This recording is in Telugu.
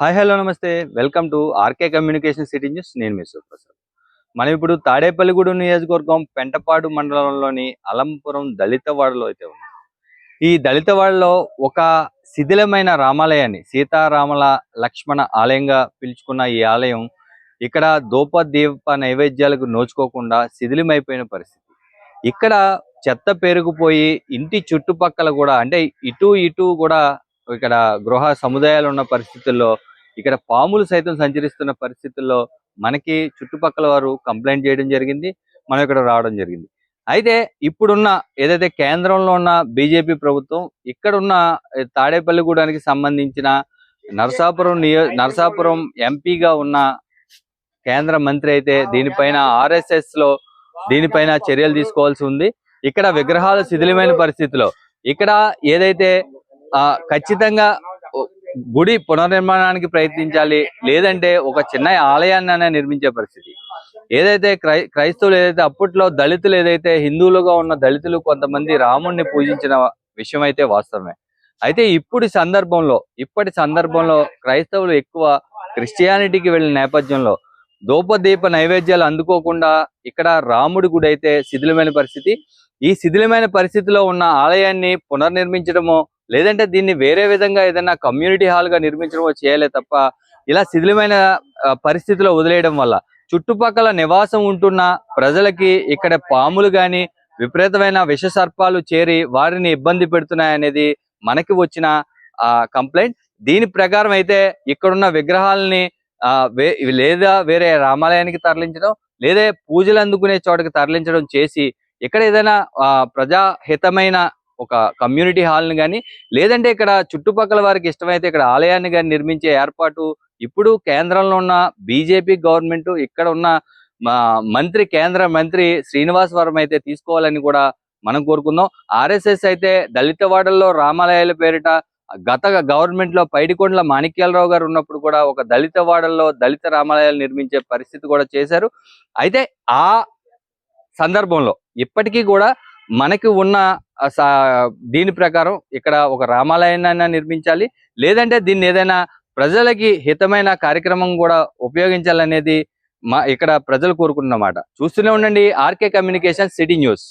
హాయ్ హలో నమస్తే. Welcome to R K communication city news. నేను మీ ప్రసాద్ మనం ఇప్పుడు తాడేపల్లిగూడెం నియోజకవర్గం పెంటపాడు మండలంలోని అలంపురం దళితవాడలో అయితే ఉన్నాం. ఈ దళితవాడలో ఒక శిథిలమైన రామాలయాన్ని సీతారామల లక్ష్మణ ఆలయంగా పిలుచుకున్న ఈ ఆలయం ఇక్కడ దూప దీప నైవేద్యాలకు నోచుకోకుండా శిథిలమైపోయిన పరిస్థితి. ఇక్కడ చెత్త పేరుకుపోయి ఇంటి చుట్టుపక్కల కూడా అంటే ఇటు ఇటు కూడా ఇక్కడ గృహ సముదాయాలు ఉన్న పరిస్థితుల్లో ఇక్కడ పాములు సైతం సంచరిస్తున్న పరిస్థితుల్లో మనకి చుట్టుపక్కల వారు కంప్లైంట్ చేయడం జరిగింది మనం ఇక్కడ రావడం జరిగింది. అయితే ఇప్పుడున్న ఏదైతే కేంద్రంలో ఉన్న బీజేపీ ప్రభుత్వం ఇక్కడ ఉన్న తాడేపల్లిగూడానికి సంబంధించిన నరసాపురం నియో నరసాపురం ఎంపీగా ఉన్న కేంద్ర మంత్రి అయితే దీనిపైన ఆర్ఎస్ఎస్లో దీనిపైన చర్యలు తీసుకోవాల్సి ఉంది. ఇక్కడ విగ్రహాలు శిథిలమైన పరిస్థితిలో ఇక్కడ ఏదైతే ఆ ఖచ్చితంగా గుడి పునర్నిర్మాణానికి ప్రయత్నించాలి. లేదంటే ఒక చిన్న ఆలయాన్ని నిర్మించే పరిస్థితి. ఏదైతే క్రై క్రైస్తవులు ఏదైతే అప్పట్లో దళితులు ఏదైతే హిందువులుగా ఉన్న దళితులు కొంతమంది రాముణ్ణి పూజించిన విషయం అయితే వాస్తవమే. అయితే ఇప్పుడు సందర్భంలో ఇప్పటి సందర్భంలో క్రైస్తవులు ఎక్కువ క్రిస్టియానిటీకి వెళ్ళిన నేపథ్యంలో దూపదీప నైవేద్యాలు అందుకోకుండా ఇక్కడ రాముడి గుడి అయితే శిథిలమైన పరిస్థితి. ఈ శిథిలమైన పరిస్థితిలో ఉన్న ఆలయాన్ని పునర్నిర్మించడము లేదంటే దీన్ని వేరే విధంగా ఏదైనా కమ్యూనిటీ హాల్గా నిర్మించడమో చేయాలి తప్ప ఇలా శిథిలమైన పరిస్థితిలో వదిలేయడం వల్ల చుట్టుపక్కల నివాసం ఉంటున్న ప్రజలకి ఇక్కడ పాములు గాని విపరీతమైన విష సర్పాలు చేరి వారిని ఇబ్బంది పెడుతున్నాయనేది మనకి వచ్చిన కంప్లైంట్ దీని ప్రకారం అయితే ఇక్కడున్న విగ్రహాలని ఆ వే- లేదా వేరే రామాలయానికి తరలించడం లేదా పూజలు అందుకునే చోటకి తరలించడం చేసి ఇక్కడ ఏదైనా ఆ, ప్రజాహితమైన ఒక కమ్యూనిటీ హాల్ని కానీ లేదంటే ఇక్కడ చుట్టుపక్కల వారికి ఇష్టమైతే ఇక్కడ ఆలయాన్ని కానీ నిర్మించే ఏర్పాటు ఇప్పుడు కేంద్రంలో ఉన్న బీజేపీ గవర్నమెంట్ ఇక్కడ ఉన్న మా మంత్రి కేంద్ర మంత్రి శ్రీనివాస్ వరం అయితే తీసుకోవాలని కూడా మనం కోరుకుందాం. ఆర్ఎస్ఎస్ అయితే దళిత వాడల్లో రామాలయాల పేరిట గత గవర్నమెంట్లో పైడికొండల మాణిక్యాలరావు గారు ఉన్నప్పుడు కూడా ఒక దళిత వాడల్లో దళిత రామాలయాలు నిర్మించే పరిస్థితి కూడా చేశారు. అయితే ఆ సందర్భంలో ఇప్పటికీ కూడా మనకి ఉన్న దీని ప్రకారం ఇక్కడ ఒక రామాలయాన్ని నిర్మించాలి. లేదంటే దీన్ని ఏదైనా ప్రజలకి హితమైన కార్యక్రమం కూడా ఉపయోగించాలనేది మా ఇక్కడ ప్రజలు కోరుకున్నమాట చూస్తూనే ఉండండి ఆర్కే కమ్యూనికేషన్ సిటీ న్యూస్.